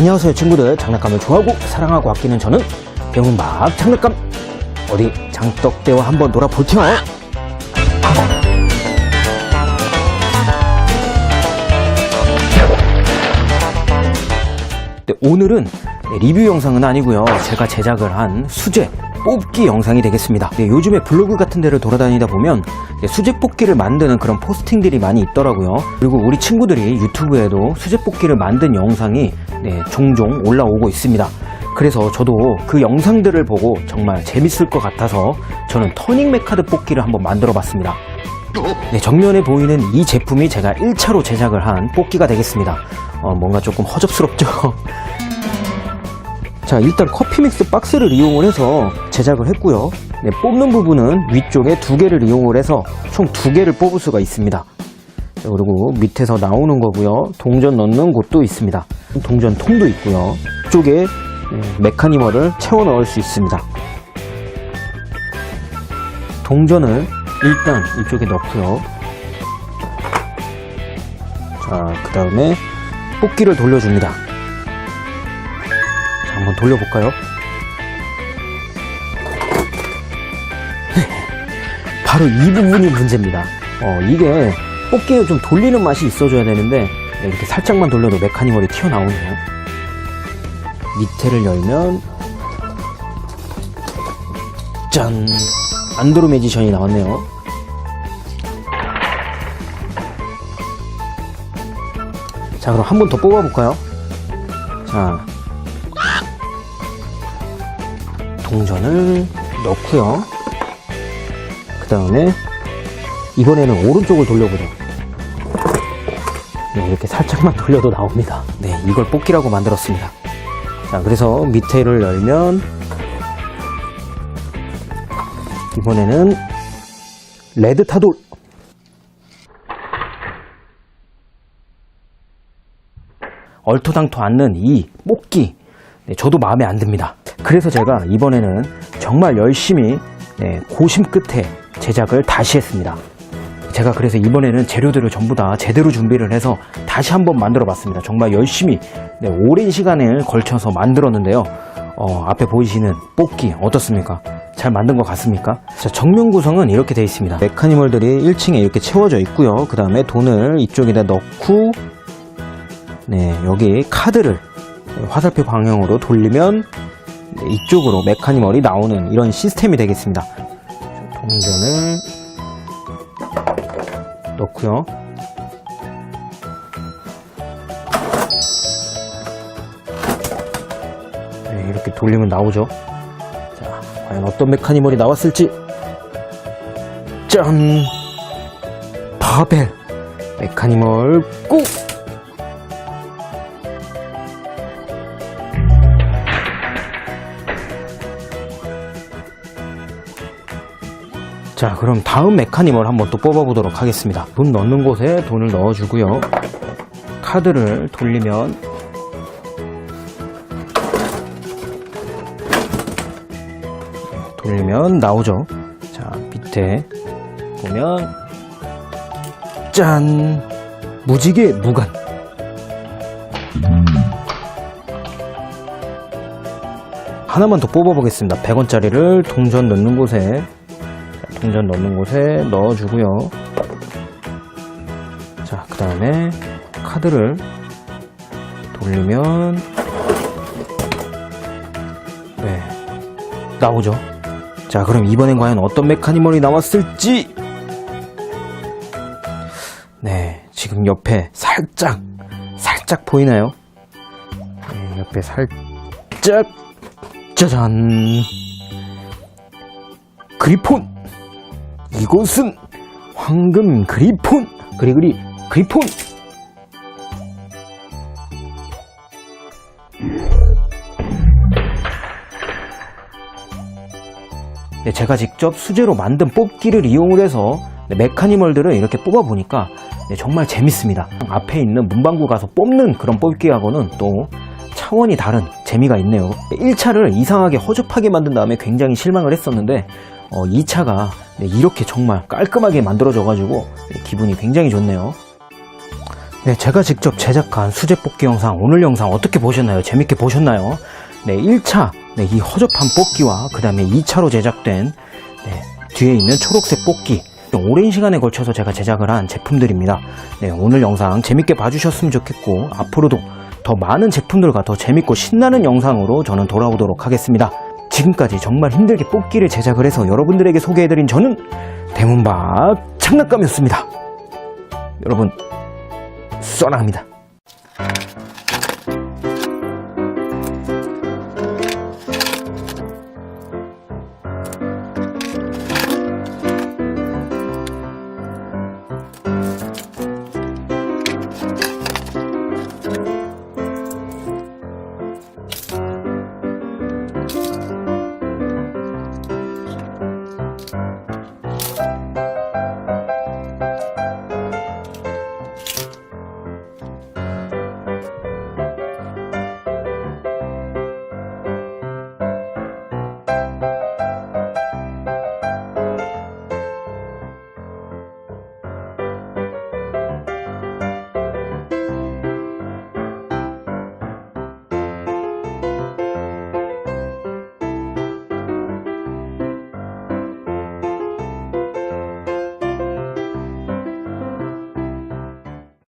네, 안녕하세요 친구들. 장난감을 좋아하고 사랑하고 아끼는 저는 병은박 장난감. 어디 장떡대와 한번 놀아볼게요. 네, 오늘은 네, 리뷰 영상은 아니고요. 제가 제작을 한 수제 뽑기 영상이 되겠습니다. 네, 요즘에 블로그 같은 데를 돌아다니다 보면 네, 수제 뽑기를 만드는 그런 포스팅들이 많이 있더라고요. 그리고 우리 친구들이 유튜브에도 수제 뽑기를 만든 영상이 네, 종종 올라오고 있습니다. 그래서 저도 그 영상들을 보고 정말 재밌을 것 같아서 저는 터닝 메카드 뽑기를 한번 만들어 봤습니다. 네, 정면에 보이는 이 제품이 제가 1차로 제작을 한 뽑기가 되겠습니다. 어, 뭔가 조금 허접스럽죠 자 일단 커피 믹스 박스를 이용을 해서 제작을 했고요. 네, 뽑는 부분은 위쪽에 두 개를 이용을 해서 총 두 개를 뽑을 수가 있습니다. 자, 그리고 밑에서 나오는 거고요. 동전 넣는 곳도 있습니다. 동전 통도 있고요. 이쪽에 음, 메카니멀을 채워 넣을 수 있습니다. 동전을 일단 이쪽에 넣고요. 자그 다음에 뽑기를 돌려줍니다. 자, 한번 돌려볼까요? 네, 바로 이 부분이 문제입니다. 어, 이게 뽑기를 좀 돌리는 맛이 있어줘야 되는데 네, 이렇게 살짝만 돌려도 메카니멀이 튀어나오네요. 밑에를 열면 짠! 안드로 매지션이 나왔네요. 자, 그럼 한 번 더 뽑아볼까요? 자, 동전을 넣고요. 그 다음에 이번에는 오른쪽을 돌려보죠. 네, 이렇게 살짝만 돌려도 나옵니다. 네, 이걸 뽑기라고 만들었습니다. 자, 그래서 밑에를 열면 이번에는 레드 타돌 얼토당토 않는 이 뽑기 네, 저도 마음에 안 듭니다. 그래서 제가 이번에는 정말 열심히 네, 고심 끝에 제작을 다시 했습니다. 제가 그래서 이번에는 재료들을 전부 다 제대로 준비를 해서 다시 한번 만들어 봤습니다. 정말 열심히 네, 오랜 시간을 걸쳐서 만들었는데요. 어, 앞에 보이시는 뽑기 어떻습니까? 잘 만든 것 같습니까? 자, 정면 구성은 이렇게 되어 있습니다. 메카니멀들이 1층에 이렇게 채워져 있고요. 그 다음에 돈을 이쪽에다 넣고 네, 여기 카드를 화살표 방향으로 돌리면 네, 이쪽으로 메카니멀이 나오는 이런 시스템이 되겠습니다. 동전을 넣고요. 네, 이렇게 돌리면 나오죠. 자, 과연 어떤 메카니멀이 나왔을지. 짠! 바벨! 메카니멀 꾹! 자 그럼 다음 메카니멀 한번 또 뽑아보도록 하겠습니다. 돈 넣는 곳에 돈을 넣어주고요. 카드를 돌리면 돌리면 나오죠. 자 밑에 보면 짠! 무지개 무관. 하나만 더 뽑아보겠습니다. 100원짜리를 동전 넣는 곳에 동전 넣는 곳에 넣어주고요. 자, 그 다음에 카드를 돌리면 네 나오죠. 자, 그럼 이번엔 과연 어떤 메카니멀이 나왔을지 네, 지금 옆에 살짝 살짝 보이나요? 네, 옆에 살짝 짜잔 그리폰 이곳은 황금 그리폰 그리그리 그리폰 네, 제가 직접 수제로 만든 뽑기를 이용을 해서 네, 메카니멀들을 이렇게 뽑아보니까 네, 정말 재밌습니다. 앞에 있는 문방구 가서 뽑는 그런 뽑기하고는 또 차원이 다른 재미가 있네요. 1차를 이상하게 허접하게 만든 다음에 굉장히 실망을 했었는데 어, 2차가 이렇게 정말 깔끔하게 만들어져 가지고 기분이 굉장히 좋네요 네, 제가 직접 제작한 수제 뽑기 영상, 오늘 영상 어떻게 보셨나요? 재밌게 보셨나요? 네, 1차, 네, 이 허접한 뽑기와 그 다음에 2차로 제작된, 네, 뒤에 있는 초록색 뽑기. 오랜 시간에 걸쳐서 제가 제작을 한 제품들입니다. 네, 오늘 영상 재밌게 봐주셨으면 좋겠고, 앞으로도 더 많은 제품들과 더 재밌고 신나는 영상으로 저는 돌아오도록 하겠습니다. 지금까지 정말 힘들게 뽑기를 제작을 해서 여러분들에게 소개해드린 저는 대문박 장난감이었습니다. 여러분, 쏘랑합니다.